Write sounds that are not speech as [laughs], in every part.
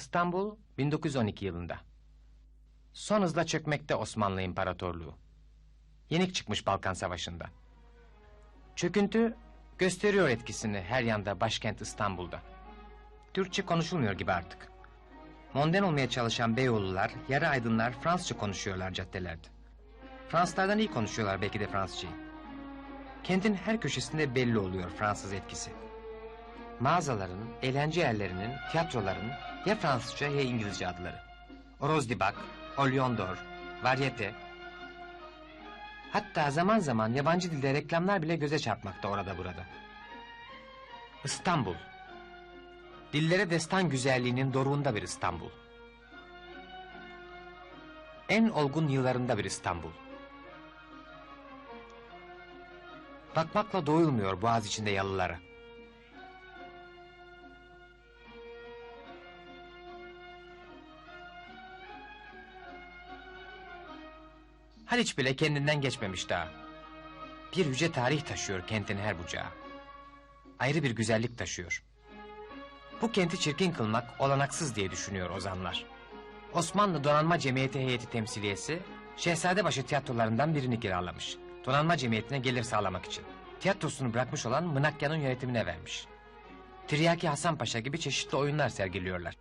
İstanbul 1912 yılında. Son hızla çökmekte Osmanlı İmparatorluğu. Yenik çıkmış Balkan Savaşı'nda. Çöküntü gösteriyor etkisini her yanda başkent İstanbul'da. Türkçe konuşulmuyor gibi artık. Modern olmaya çalışan Beyoğlular, yarı aydınlar Fransızca konuşuyorlar caddelerde. Fransızlardan iyi konuşuyorlar belki de Fransızcayı. Kentin her köşesinde belli oluyor Fransız etkisi. Mağazaların, eğlence yerlerinin, tiyatroların ya Fransızca ya İngilizce adları. Orozdibak, Olyon d'Or, Varyete. Hatta zaman zaman yabancı dilde reklamlar bile göze çarpmakta orada burada. İstanbul. Dillere destan güzelliğinin doruğunda bir İstanbul. En olgun yıllarında bir İstanbul. Bakmakla doyulmuyor boğaz içinde yalılara. Haliç bile kendinden geçmemiş daha. Bir yüce tarih taşıyor kentin her bucağı. Ayrı bir güzellik taşıyor. Bu kenti çirkin kılmak olanaksız diye düşünüyor ozanlar. Osmanlı Donanma Cemiyeti Heyeti Temsiliyesi... ...Şehzadebaşı tiyatrolarından birini kiralamış. Donanma Cemiyeti'ne gelir sağlamak için. Tiyatrosunu bırakmış olan Mınakya'nın yönetimine vermiş. Tiryaki Hasan Paşa gibi çeşitli oyunlar sergiliyorlar.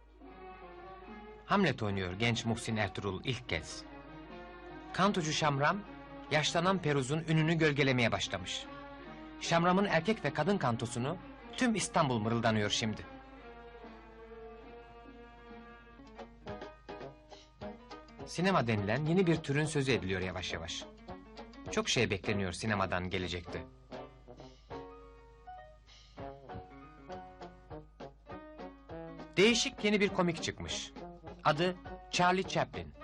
Hamlet oynuyor genç Muhsin Ertuğrul ilk kez. Kantocu Şamram, yaşlanan Peruz'un ününü gölgelemeye başlamış. Şamram'ın erkek ve kadın kantosunu tüm İstanbul mırıldanıyor şimdi. Sinema denilen yeni bir türün sözü ediliyor yavaş yavaş. Çok şey bekleniyor sinemadan gelecekte. Değişik yeni bir komik çıkmış. Adı Charlie Chaplin.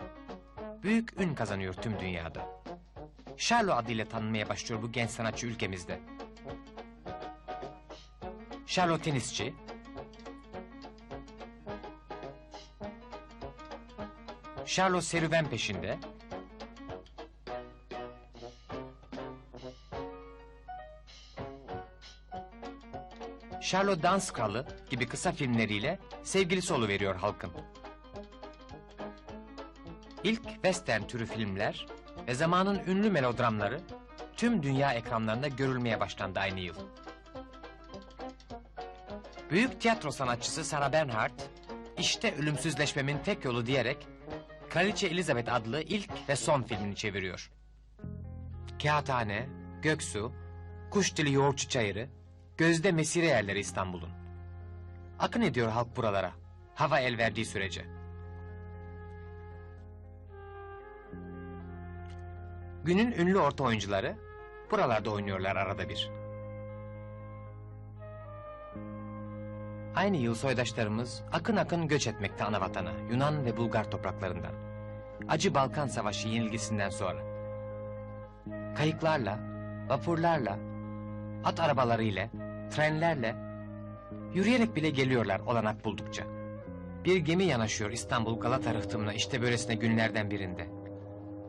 Büyük ün kazanıyor tüm dünyada. Sherlock adıyla tanınmaya başlıyor bu genç sanatçı ülkemizde. Sherlock tenisçi. Sherlock serüven peşinde. Sherlock Dans Kralı gibi kısa filmleriyle sevgilisi veriyor halkın. İlk western türü filmler ve zamanın ünlü melodramları tüm dünya ekranlarında görülmeye başlandı aynı yıl. Büyük tiyatro sanatçısı Sarah Bernhardt, işte ölümsüzleşmemin tek yolu diyerek Kraliçe Elizabeth adlı ilk ve son filmini çeviriyor. Kağıthane, Göksu, Kuş Dili Yoğurtçu Çayırı, gözde mesire yerleri İstanbul'un. Akın ediyor halk buralara, hava el verdiği sürece. Günün ünlü orta oyuncuları buralarda oynuyorlar arada bir. Aynı yıl soydaşlarımız akın akın göç etmekte ana vatana, Yunan ve Bulgar topraklarından. Acı Balkan Savaşı yenilgisinden sonra. Kayıklarla, vapurlarla, at arabalarıyla, trenlerle, yürüyerek bile geliyorlar olanak buldukça. Bir gemi yanaşıyor İstanbul Galata rıhtımına işte böylesine günlerden birinde.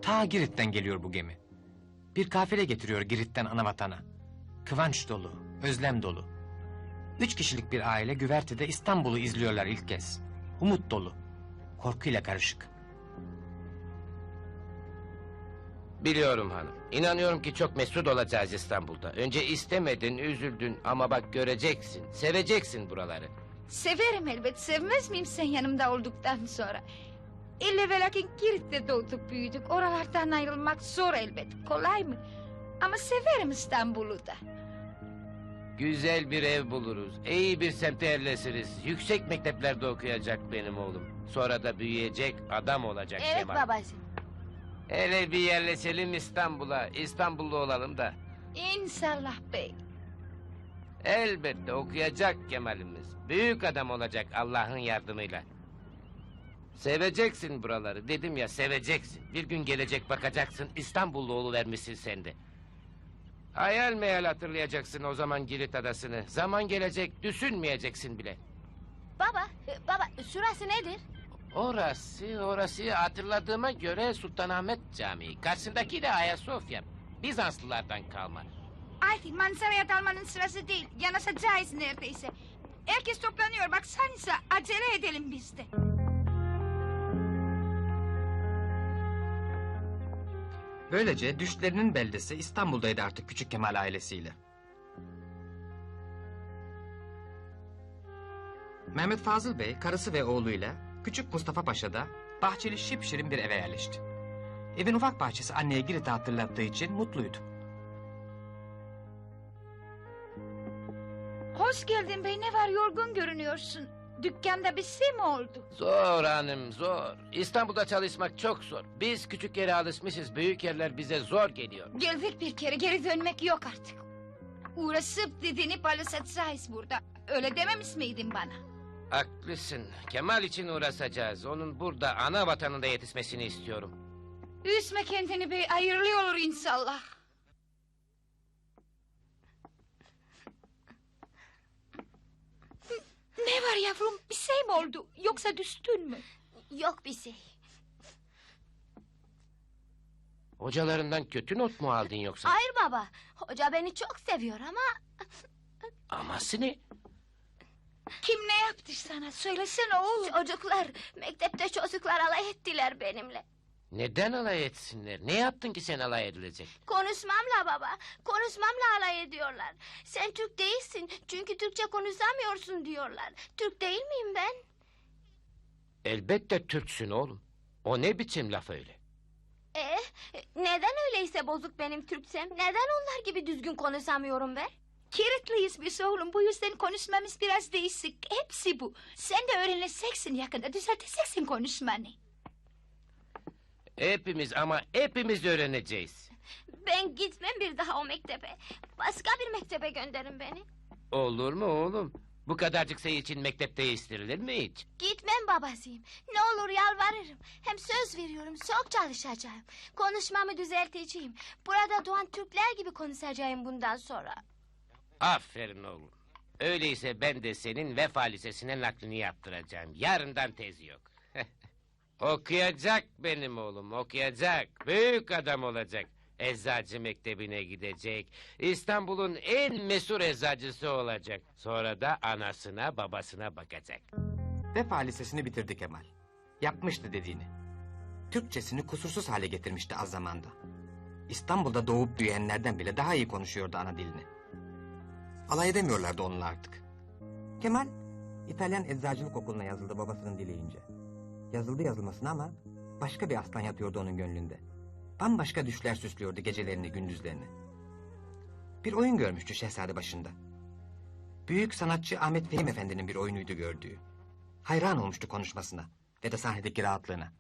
Ta Girit'ten geliyor bu gemi. Bir kafile getiriyor Girit'ten ana vatana. Kıvanç dolu, özlem dolu. Üç kişilik bir aile güvertede İstanbul'u izliyorlar ilk kez. Umut dolu, korkuyla karışık. Biliyorum hanım. İnanıyorum ki çok mesut olacağız İstanbul'da. Önce istemedin, üzüldün ama bak göreceksin, seveceksin buraları. Severim elbet. Sevmez miyim sen yanımda olduktan sonra? İlle ve lakin Girit'te doğduk büyüdük. Oralardan ayrılmak zor elbet. Kolay mı? Ama severim İstanbul'u da. Güzel bir ev buluruz, iyi bir semte yerleşiriz. Yüksek mekteplerde okuyacak benim oğlum. Sonra da büyüyecek, adam olacak Evet Kemal. babacığım. Hele bir yerleşelim İstanbul'a, İstanbullu olalım da. İnşallah bey. Elbette okuyacak Kemal'imiz. Büyük adam olacak Allah'ın yardımıyla. Seveceksin buraları. Dedim ya seveceksin. Bir gün gelecek bakacaksın İstanbullu oluvermişsin sen de. Hayal meyal hatırlayacaksın o zaman Girit adasını. Zaman gelecek düşünmeyeceksin bile. Baba, e, baba şurası nedir? Orası, orası hatırladığıma göre Sultanahmet Camii. Karşısındaki de Ayasofya. Bizanslılardan kalma. Artık manzaraya dalmanın sırası değil. Yanaşacağız neredeyse. Herkes toplanıyor baksanıza. Acele edelim biz de. Böylece düşlerinin beldesi İstanbul'daydı artık küçük Kemal ailesiyle. Mehmet Fazıl Bey karısı ve oğluyla küçük Mustafa Paşa'da bahçeli şipşirin bir eve yerleşti. Evin ufak bahçesi anneye Girit'i hatırlattığı için mutluydu. Hoş geldin bey ne var yorgun görünüyorsun. Dükkanda bir şey mi oldu? Zor hanım zor. İstanbul'da çalışmak çok zor. Biz küçük yere alışmışız. Büyük yerler bize zor geliyor. Geldik bir kere geri dönmek yok artık. Uğraşıp didinip alışacağız burada. Öyle dememiş miydin bana? Haklısın. Kemal için uğraşacağız. Onun burada ana vatanında yetişmesini istiyorum. Üzme kendini bey olur inşallah. Ne var yavrum bir şey mi oldu yoksa düştün mü? Yok bir şey. Hocalarından kötü not mu aldın yoksa? Hayır baba. Hoca beni çok seviyor ama Aması ne? Kim ne yaptı sana söylesene oğlum. çocuklar mektepte çocuklar alay ettiler benimle. Neden alay etsinler? Ne yaptın ki sen alay edilecek? Konuşmamla baba. Konuşmamla alay ediyorlar. Sen Türk değilsin çünkü Türkçe konuşamıyorsun diyorlar. Türk değil miyim ben? Elbette Türksün oğlum. O ne biçim laf öyle? E, neden öyleyse bozuk benim Türkçem? Neden onlar gibi düzgün konuşamıyorum ben? Kilitliyiz biz oğlum bu yüzden konuşmamız biraz değişik. Hepsi bu. Sen de öğreneceksin yakında düzelteceksin konuşmanı. Hepimiz ama hepimiz öğreneceğiz. Ben gitmem bir daha o mektebe. Başka bir mektebe gönderin beni. Olur mu oğlum? Bu kadarcık sayı için mektep değiştirilir mi hiç? Gitmem babacığım. Ne olur yalvarırım. Hem söz veriyorum çok çalışacağım. Konuşmamı düzelteceğim. Burada doğan Türkler gibi konuşacağım bundan sonra. Aferin oğlum. Öyleyse ben de senin Vefa Lisesi'ne naklini yaptıracağım. Yarından tezi yok. Okuyacak benim oğlum, okuyacak. Büyük adam olacak. Eczacı mektebine gidecek. İstanbul'un en mesur eczacısı olacak. Sonra da anasına babasına bakacak. Vefa Lisesi'ni bitirdi Kemal. Yapmıştı dediğini. Türkçesini kusursuz hale getirmişti az zamanda. İstanbul'da doğup büyüyenlerden bile daha iyi konuşuyordu ana dilini. Alay edemiyorlardı onunla artık. Kemal, İtalyan eczacılık okuluna yazıldı babasının dileyince. Yazıldı yazılmasına ama başka bir aslan yatıyordu onun gönlünde. Bambaşka düşler süslüyordu gecelerini gündüzlerini. Bir oyun görmüştü şehzade başında. Büyük sanatçı Ahmet Fehim Efendi'nin bir oyunuydu gördüğü. Hayran olmuştu konuşmasına ve de sahnedeki rahatlığına.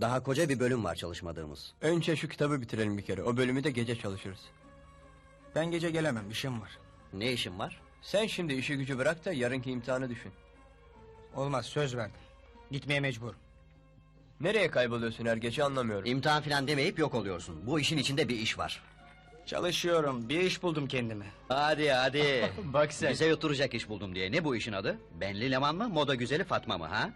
Daha koca bir bölüm var çalışmadığımız. Önce şu kitabı bitirelim bir kere. O bölümü de gece çalışırız. Ben gece gelemem işim var. Ne işin var? Sen şimdi işi gücü bırak da yarınki imtihanı düşün. Olmaz söz verdim. Gitmeye mecbur. Nereye kayboluyorsun her gece anlamıyorum. İmtihan falan demeyip yok oluyorsun. Bu işin içinde bir iş var. Çalışıyorum bir iş buldum kendime. Hadi hadi. [laughs] Bak sen. Bize oturacak iş buldum diye. Ne bu işin adı? Benli Leman mı, moda güzeli Fatma mı ha?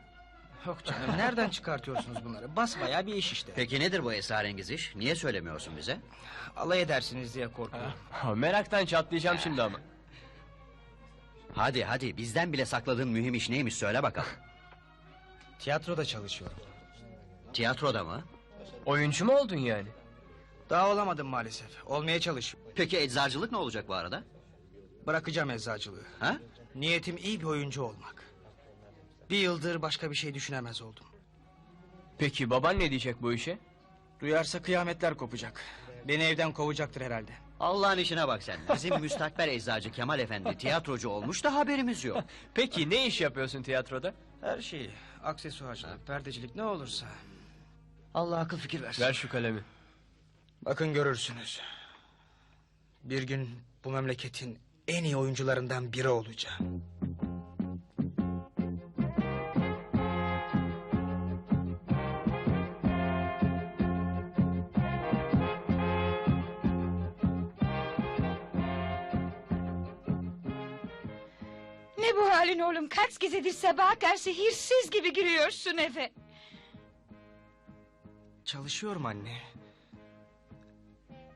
Yok canım nereden çıkartıyorsunuz bunları? Basbayağı bir iş işte. Peki nedir bu esrarengiz iş? Niye söylemiyorsun bize? Alay edersiniz diye korkuyorum. Meraktan çatlayacağım şimdi ama. Hadi hadi bizden bile sakladığın mühim iş neymiş söyle bakalım. Tiyatroda çalışıyorum. Tiyatroda mı? Oyuncu mu oldun yani? Daha olamadım maalesef. Olmaya çalışıyorum. Peki eczacılık ne olacak bu arada? Bırakacağım eczacılığı. Ha? Niyetim iyi bir oyuncu olmak. Bir yıldır başka bir şey düşünemez oldum. Peki baban ne diyecek bu işe? Duyarsa kıyametler kopacak. Beni evden kovacaktır herhalde. Allah'ın işine bak sen. Bizim müstakbel eczacı Kemal Efendi tiyatrocu olmuş da haberimiz yok. [laughs] Peki ne iş yapıyorsun tiyatroda? Her şeyi. Aksesuarcılık, perdecilik ne olursa. Allah akıl fikir versin. Ver şu kalemi. Bakın görürsünüz. Bir gün bu memleketin en iyi oyuncularından biri olacağım. Bu halin oğlum kaç gecedir sabaha karşı hirsiz gibi giriyorsun eve. Çalışıyorum anne.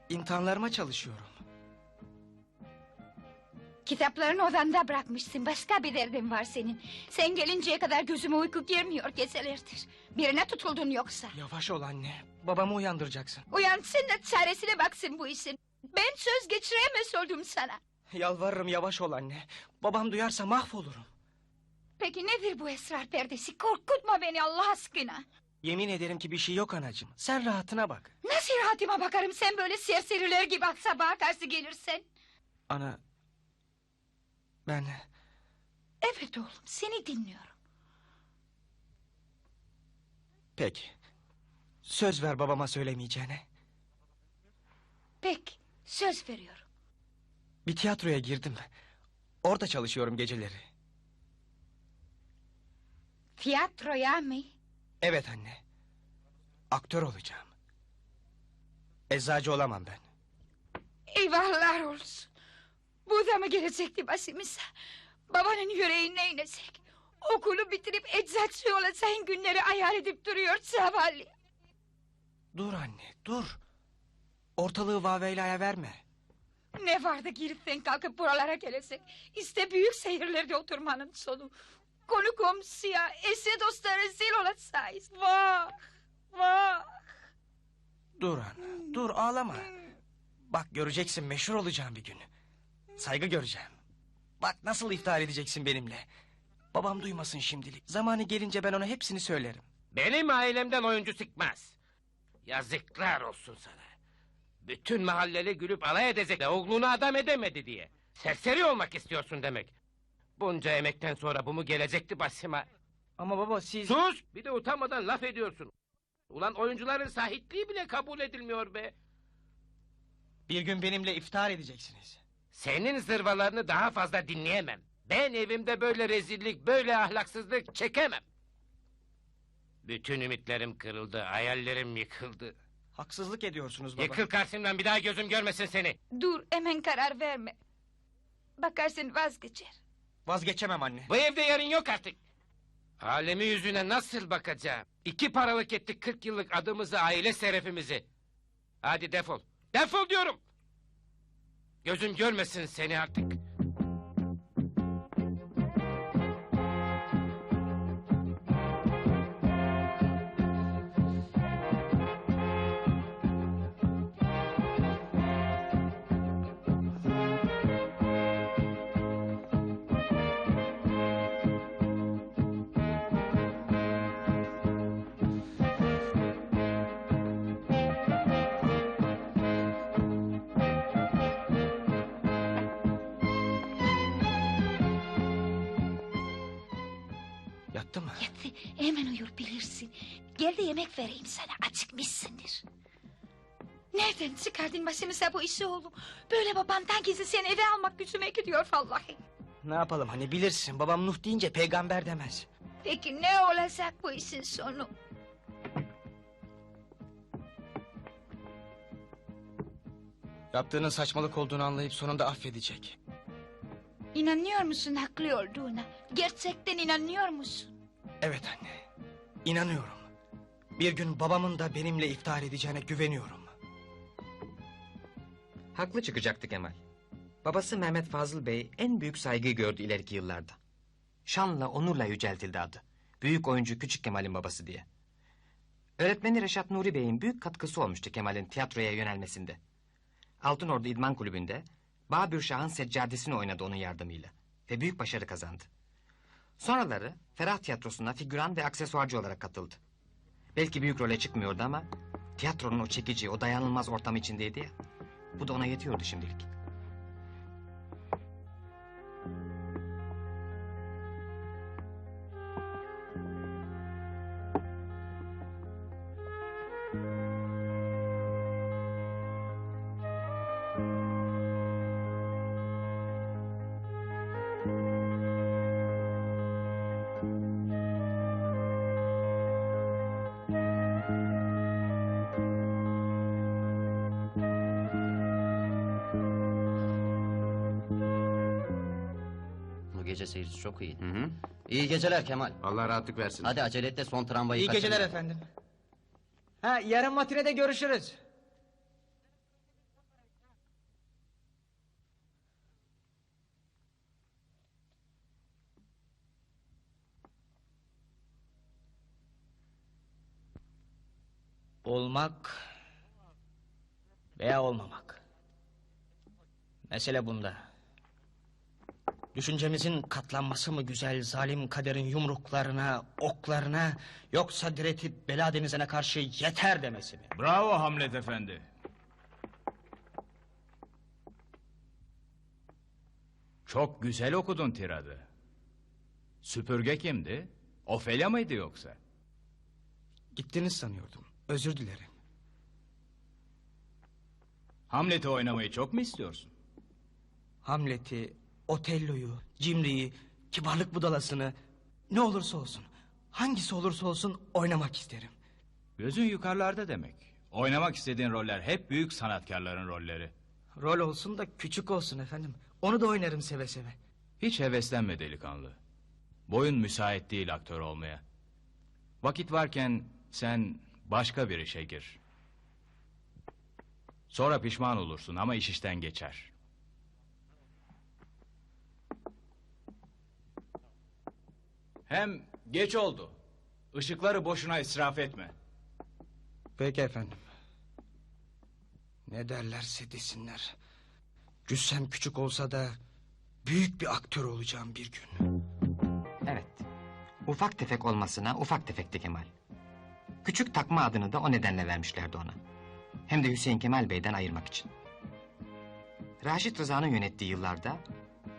İmtihanlarıma çalışıyorum. Kitaplarını odanda bırakmışsın. Başka bir derdin var senin. Sen gelinceye kadar gözüme uyku girmiyor gecelerdir. Birine tutuldun yoksa. Yavaş ol anne. Babamı uyandıracaksın. Uyansın da çaresine baksın bu işin. Ben söz geçiremez oldum sana. Yalvarırım yavaş ol anne. Babam duyarsa mahvolurum. Peki nedir bu esrar perdesi? Korkutma beni Allah aşkına. Yemin ederim ki bir şey yok anacığım. Sen rahatına bak. Nasıl rahatıma bakarım sen böyle serseriler gibi sabaha karşı gelirsen? Ana... Ben... Evet oğlum seni dinliyorum. Peki. Söz ver babama söylemeyeceğine. Peki söz veriyorum. Bir tiyatroya girdim. Orada çalışıyorum geceleri. Tiyatroya mı? Evet anne. Aktör olacağım. Eczacı olamam ben. Eyvahlar olsun. Bu da mı gelecekti başımıza? Babanın yüreğine inecek. Okulu bitirip eczacı olacağın günleri hayal edip duruyor zavallı. Dur anne dur. Ortalığı vaveylaya verme. Ne vardı giriften kalkıp buralara gelecek. İşte büyük şehirlerde oturmanın sonu. Konu komşuya, eşe dosta rezil olacağız. Vah, vah. Dur ana dur ağlama. Bak göreceksin meşhur olacağım bir gün. Saygı göreceğim. Bak nasıl iftihar edeceksin benimle. Babam duymasın şimdilik. Zamanı gelince ben ona hepsini söylerim. Benim ailemden oyuncu çıkmaz. Yazıklar olsun sana. Bütün mahalleli gülüp alay edecek de oğlunu adam edemedi diye. Serseri olmak istiyorsun demek. Bunca emekten sonra bu mu gelecekti başıma? Ama baba siz... Sus! Bir de utanmadan laf ediyorsun. Ulan oyuncuların sahipliği bile kabul edilmiyor be. Bir gün benimle iftihar edeceksiniz. Senin zırvalarını daha fazla dinleyemem. Ben evimde böyle rezillik, böyle ahlaksızlık çekemem. Bütün ümitlerim kırıldı, hayallerim yıkıldı. Haksızlık ediyorsunuz baba. Yıkıl karşımdan bir daha gözüm görmesin seni. Dur hemen karar verme. Bakarsın vazgeçer. Vazgeçemem anne. Bu evde yarın yok artık. Alemi yüzüne nasıl bakacağım? İki paralık ettik kırk yıllık adımızı, aile şerefimizi. Hadi defol. Defol diyorum. Gözüm görmesin seni artık. Yattı mı? Yetti hemen uyur bilirsin. Gel de yemek vereyim sana acıkmışsındır. Nereden çıkardın başımıza bu işi oğlum? Böyle babamdan gizli seni eve almak gücüme gidiyor vallahi. Ne yapalım hani bilirsin babam Nuh deyince peygamber demez. Peki ne olacak bu işin sonu? Yaptığının saçmalık olduğunu anlayıp sonunda affedecek. İnanıyor musun haklı olduğuna? Gerçekten inanıyor musun? Evet anne. İnanıyorum. Bir gün babamın da benimle iftihar edeceğine güveniyorum. Haklı çıkacaktı Kemal. Babası Mehmet Fazıl Bey en büyük saygıyı gördü ileriki yıllarda. Şanla, onurla yüceltildi adı. Büyük oyuncu Küçük Kemal'in babası diye. Öğretmeni Reşat Nuri Bey'in büyük katkısı olmuştu Kemal'in tiyatroya yönelmesinde. Altınordu İdman Kulübü'nde Babür Şah'ın seccadesini oynadı onun yardımıyla. Ve büyük başarı kazandı. Sonraları Ferah Tiyatrosu'na figüran ve aksesuarcı olarak katıldı. Belki büyük role çıkmıyordu ama... ...tiyatronun o çekici, o dayanılmaz ortam içindeydi ya. Bu da ona yetiyordu şimdilik. Türkçe seyirci çok iyi. Hı hı. İyi geceler Kemal. Allah rahatlık versin. Hadi acele et de son tramvayı İyi kaçırma. geceler efendim. Ha yarın matinede görüşürüz. Olmak veya olmamak. Mesele bunda. Düşüncemizin katlanması mı güzel zalim kaderin yumruklarına, oklarına... ...yoksa diretip bela denizine karşı yeter demesi mi? Bravo Hamlet efendi. Çok güzel okudun tiradı. Süpürge kimdi? Ofelya mıydı yoksa? Gittiniz sanıyordum. Özür dilerim. Hamlet'i oynamayı çok mu istiyorsun? Hamlet'i, Otello'yu, Cimri'yi, kibarlık budalasını... ...ne olursa olsun, hangisi olursa olsun oynamak isterim. Gözün yukarılarda demek. Oynamak istediğin roller hep büyük sanatkarların rolleri. Rol olsun da küçük olsun efendim. Onu da oynarım seve seve. Hiç heveslenme delikanlı. Boyun müsait değil aktör olmaya. Vakit varken sen başka bir işe gir. Sonra pişman olursun ama iş işten geçer. Hem geç oldu. Işıkları boşuna israf etme. Peki efendim. Ne derlerse desinler. Cüssem küçük olsa da... ...büyük bir aktör olacağım bir gün. Evet. Ufak tefek olmasına ufak tefekti Kemal. Küçük takma adını da o nedenle vermişlerdi ona. Hem de Hüseyin Kemal Bey'den ayırmak için. Raşit Rıza'nın yönettiği yıllarda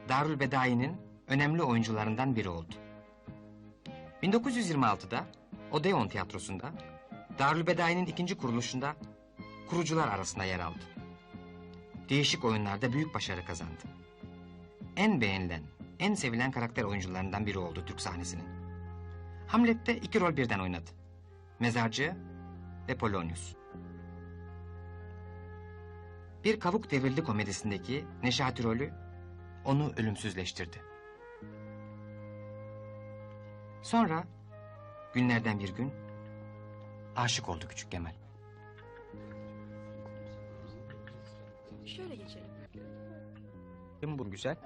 Darül Bedai'nin önemli oyuncularından biri oldu. 1926'da Odeon Tiyatrosu'nda Darül Bedai'nin ikinci kuruluşunda kurucular arasında yer aldı. Değişik oyunlarda büyük başarı kazandı. En beğenilen, en sevilen karakter oyuncularından biri oldu Türk sahnesinin. Hamlet'te iki rol birden oynadı. Mezarcı ve Polonius. Bir Kavuk Devrildi komedisindeki Neşati rolü onu ölümsüzleştirdi. Sonra günlerden bir gün aşık oldu küçük Kemal. Kim bu güzel?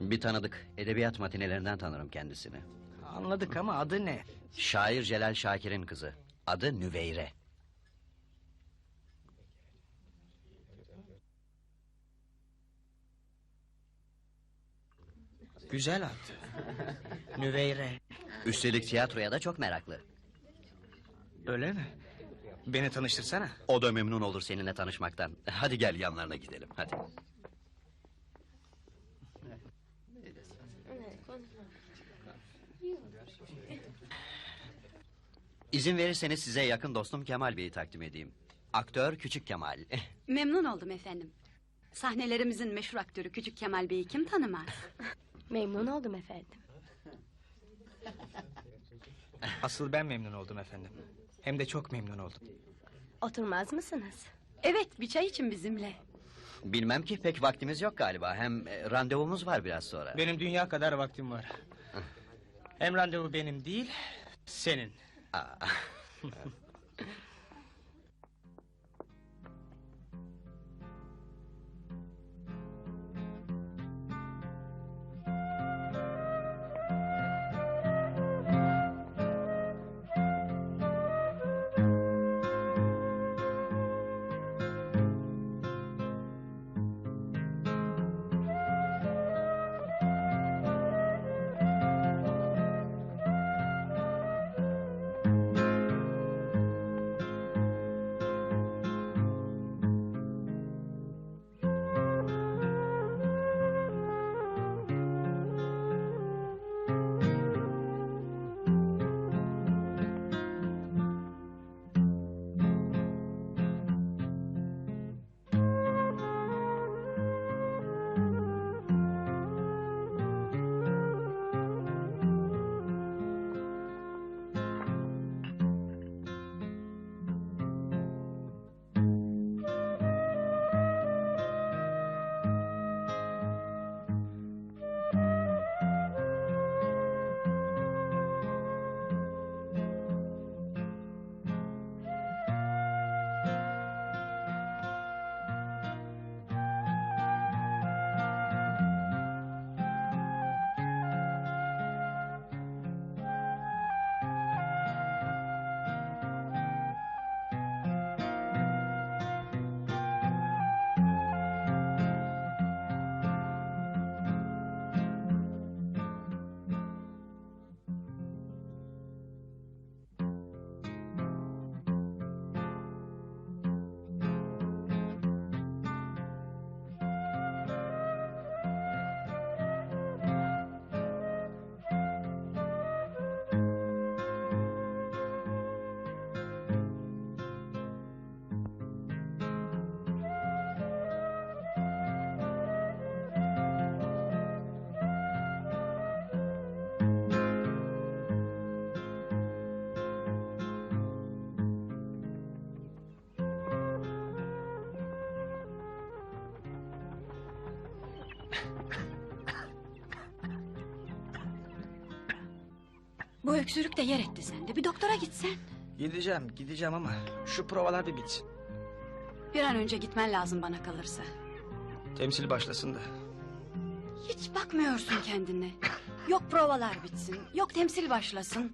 Bir tanıdık. Edebiyat matinelerinden tanırım kendisini. Anladık ama adı ne? Şair Celal Şakir'in kızı. Adı Nüveyre. Güzel adı. Nüveyre. Üstelik tiyatroya da çok meraklı. Öyle mi? Beni tanıştırsana. O da memnun olur seninle tanışmaktan. Hadi gel yanlarına gidelim. Hadi. İzin verirseniz size yakın dostum Kemal Bey'i takdim edeyim. Aktör Küçük Kemal. Memnun oldum efendim. Sahnelerimizin meşhur aktörü Küçük Kemal Bey'i kim tanımaz? [laughs] Memnun oldum efendim. [laughs] Asıl ben memnun oldum efendim. Hem de çok memnun oldum. Oturmaz mısınız? Evet bir çay için bizimle. Bilmem ki pek vaktimiz yok galiba. Hem e, randevumuz var biraz sonra. Benim dünya kadar vaktim var. Hem randevu benim değil, senin. Aa. [laughs] Bu öksürük de yer etti sende. Bir doktora gitsen. Gideceğim, gideceğim ama şu provalar bir bitsin. Bir an önce gitmen lazım bana kalırsa. Temsil başlasın da. Hiç bakmıyorsun kendine. Yok provalar bitsin, yok temsil başlasın.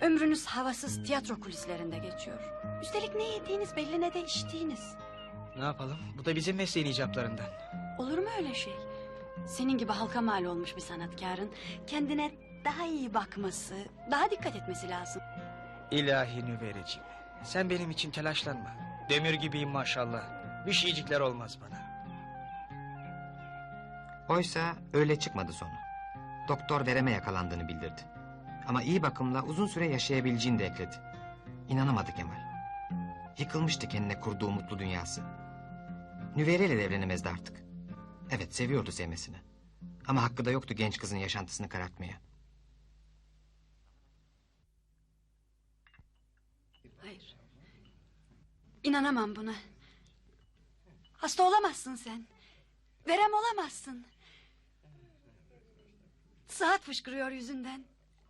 Ömrünüz havasız tiyatro kulislerinde geçiyor. Üstelik ne yediğiniz belli ne de içtiğiniz. Ne yapalım? Bu da bizim mesleğin icaplarından. Olur mu öyle şey? Senin gibi halka mal olmuş bir sanatkarın... ...kendine daha iyi bakması, daha dikkat etmesi lazım. İlahi Nüvereciğim. Sen benim için telaşlanma. Demir gibiyim maşallah. Bir şeycikler olmaz bana. Oysa öyle çıkmadı sonu. Doktor vereme yakalandığını bildirdi. Ama iyi bakımla uzun süre yaşayabileceğini de ekledi. İnanamadı Kemal. Yıkılmıştı kendine kurduğu mutlu dünyası. Nüvere ile de evlenemezdi artık. Evet seviyordu sevmesini. Ama hakkı da yoktu genç kızın yaşantısını karartmaya. Hayır. İnanamam buna. Hasta olamazsın sen. Verem olamazsın. Saat fışkırıyor yüzünden.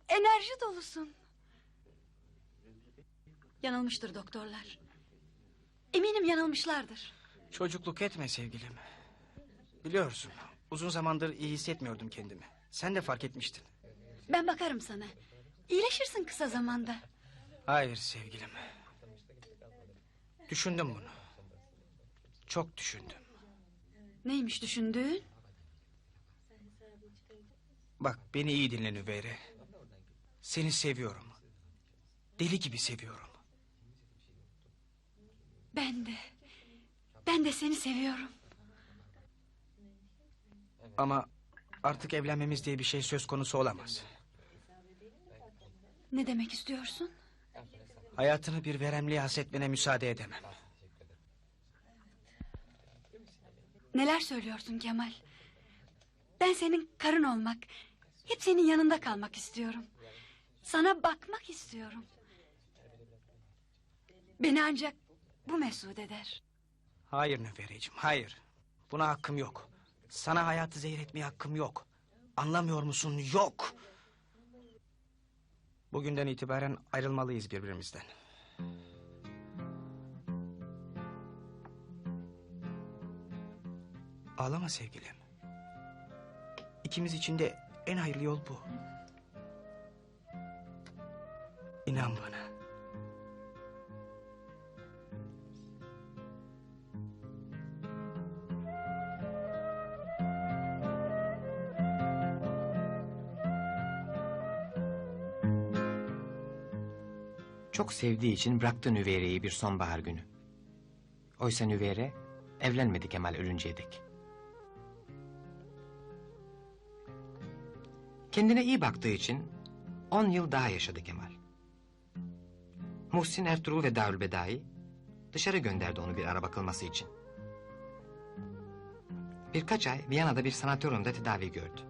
Enerji dolusun. Yanılmıştır doktorlar. Eminim yanılmışlardır. Çocukluk etme sevgilim. Biliyorsun uzun zamandır iyi hissetmiyordum kendimi. Sen de fark etmiştin. Ben bakarım sana. İyileşirsin kısa zamanda. Hayır sevgilim. Düşündüm bunu. Çok düşündüm. Neymiş düşündüğün? Bak beni iyi dinle Nüveyre. Seni seviyorum. Deli gibi seviyorum. Ben de. Ben de seni seviyorum. Ama artık evlenmemiz diye bir şey söz konusu olamaz. Ne demek istiyorsun? Hayatını bir veremliğe hasretmene müsaade edemem. Neler söylüyorsun Kemal? Ben senin karın olmak, hep senin yanında kalmak istiyorum. Sana bakmak istiyorum. Beni ancak bu mesut eder. Hayır Nüfereciğim hayır. Buna hakkım yok. Sana hayatı zehir etmeye hakkım yok. Anlamıyor musun? Yok. Bugünden itibaren ayrılmalıyız birbirimizden. Ağlama sevgilim. İkimiz için de en hayırlı yol bu. İnan bana. Sevdiği için bıraktı Nüvere'yi bir sonbahar günü. Oysa Nüvere evlenmedi Kemal ölünceye dek. Kendine iyi baktığı için on yıl daha yaşadı Kemal. Muhsin Ertuğrul ve Darülbedai dışarı gönderdi onu bir ara bakılması için. Birkaç ay Viyana'da bir sanatoryumda tedavi gördü.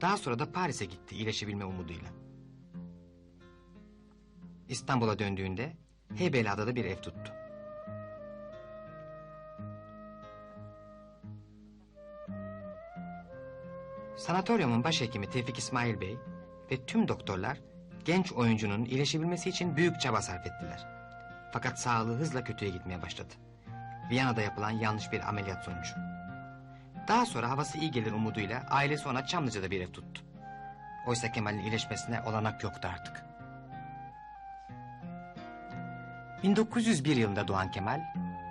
Daha sonra da Paris'e gitti iyileşebilme umuduyla. İstanbul'a döndüğünde Heybeliada'da bir ev tuttu. Sanatoryumun başhekimi Tevfik İsmail Bey ve tüm doktorlar genç oyuncunun iyileşebilmesi için büyük çaba sarf ettiler. Fakat sağlığı hızla kötüye gitmeye başladı. Viyana'da yapılan yanlış bir ameliyat sonucu. Daha sonra havası iyi gelir umuduyla ailesi ona Çamlıca'da bir ev tuttu. Oysa Kemal'in iyileşmesine olanak yoktu artık. 1901 yılında doğan Kemal,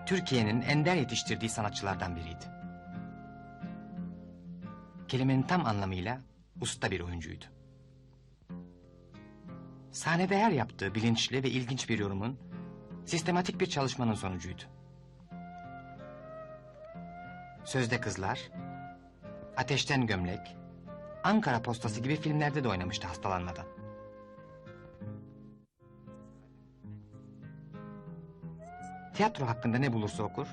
Türkiye'nin ender yetiştirdiği sanatçılardan biriydi. Kelimenin tam anlamıyla usta bir oyuncuydu. Sahnede her yaptığı bilinçli ve ilginç bir yorumun, sistematik bir çalışmanın sonucuydu. Sözde Kızlar, Ateşten Gömlek, Ankara Postası gibi filmlerde de oynamıştı hastalanmadan. Tiyatro hakkında ne bulursa okur,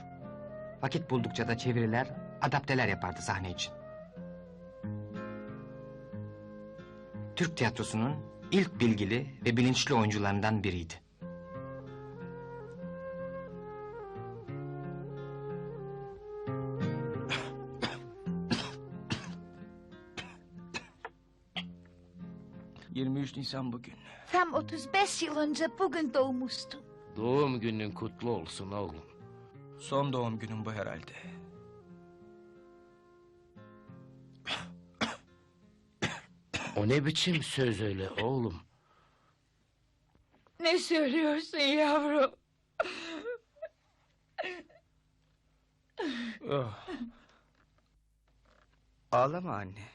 vakit buldukça da çeviriler, adapteler yapardı sahne için. Türk tiyatrosunun ilk bilgili ve bilinçli oyuncularından biriydi. 23 Nisan bugün. Tam 35 yıl önce bugün doğmuştun. Doğum günün kutlu olsun oğlum. Son doğum günüm bu herhalde. O ne biçim söz öyle oğlum? Ne söylüyorsun yavrum? Oh. Ağlama anne.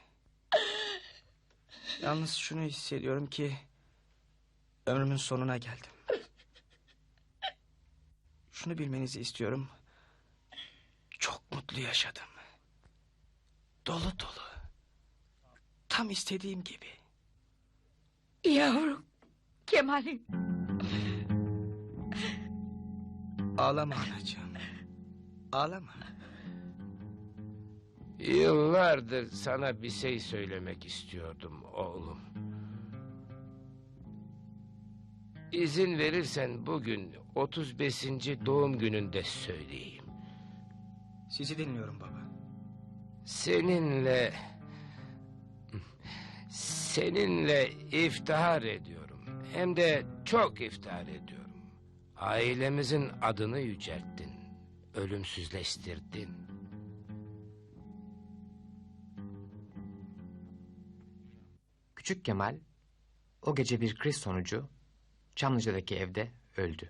Yalnız şunu hissediyorum ki... ...ömrümün sonuna geldim. Şunu bilmenizi istiyorum. Çok mutlu yaşadım. Dolu dolu. Tam istediğim gibi. Yavrum, Kemal'im. Ağlama anacığım. Ağlama. Yıllardır sana bir şey söylemek istiyordum oğlum. İzin verirsen bugün 35. doğum gününde söyleyeyim. Sizi dinliyorum baba. Seninle... Seninle iftihar ediyorum. Hem de çok iftihar ediyorum. Ailemizin adını yücelttin. Ölümsüzleştirdin. Küçük Kemal o gece bir kriz sonucu Çamlıca'daki evde öldü.